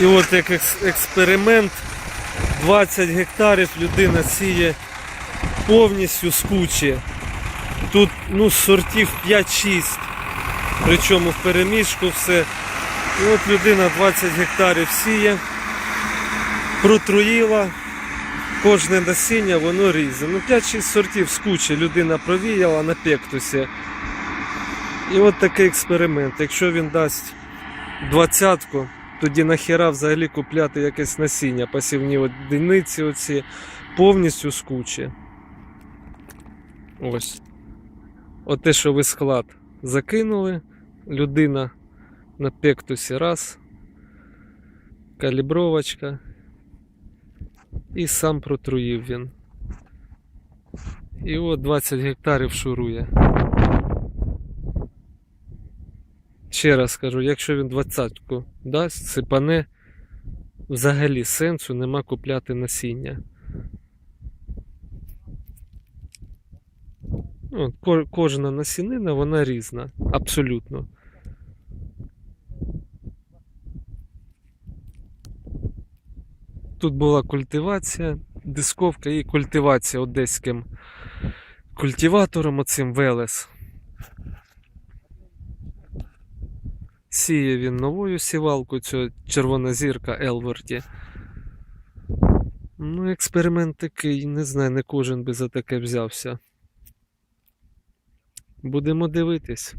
І от як екс- експеримент 20 гектарів людина сіє повністю з кучі. Тут ну, сортів 5-6. Причому в переміжку все. І от людина 20 гектарів сіє, протруїла, кожне насіння воно різе. Ну 5-6 сортів з кучі людина провіяла на пектусі. І от такий експеримент. Якщо він дасть двадцятку, тоді нахіра взагалі купляти якесь насіння, пасівні одиниці оці, повністю з кучі. Ось. От те, що ви склад закинули, людина на пектусі раз, калібровочка, і сам протруїв він. І от 20 гектарів шурує. Ще раз кажу, якщо він двадцятку дасть, сипане, взагалі сенсу нема купляти насіння. От, кожна насінина, вона різна, абсолютно. Тут була культивація, дисковка і культивація одеським культиватором, оцим Велес. Сіє він новою сівалкою, цю червона зірка Елверті. Ну, експеримент такий, не знаю, не кожен би за таке взявся. Будемо дивитись.